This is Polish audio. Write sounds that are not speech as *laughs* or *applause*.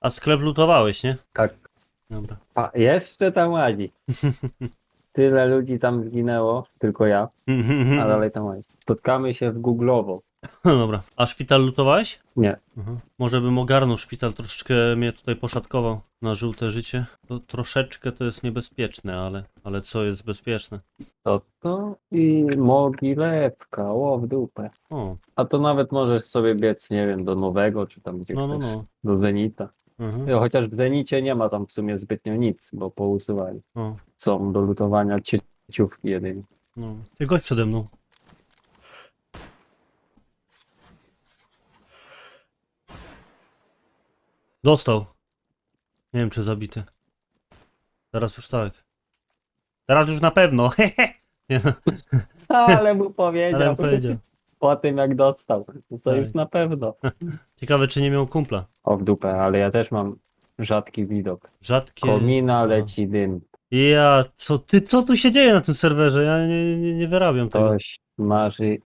A sklep lutowałeś, nie? Tak. Dobra. A jeszcze tam ładzi. *laughs* Tyle ludzi tam zginęło, tylko ja, a *laughs* dalej tam ładzi. Spotkamy się w Google'owo. No dobra. A szpital lutowałeś? Nie. Mhm. Może bym ogarnął szpital, troszeczkę mnie tutaj poszatkował na żółte życie. To troszeczkę to jest niebezpieczne, ale, ale co jest bezpieczne? To to i mogilewka, ło w dupę. O, A to nawet możesz sobie biec, nie wiem, do nowego, czy tam gdzie no, no, chcesz, no. do Zenita. Mhm. No, Chociaż w Zenicie nie ma tam w sumie zbytnio nic, bo pousuwali. O, Są do lutowania cieciówki jedynie. no. Ty gość przede mną. Dostał. Nie wiem, czy zabity. Teraz już tak. Teraz już na pewno. *laughs* Nie no, Ale mu powiedział, ale bym powiedział. po tym jak dostał. To Tak. już na pewno. *laughs* Ciekawe, czy nie miał kumpla. O w dupę, ale ja też mam rzadki widok. Rzadkie. Komina A. leci dym. Ja, co ty, co tu się dzieje na tym serwerze? Ja nie, nie, nie wyrabiam tego. Ktoś smaży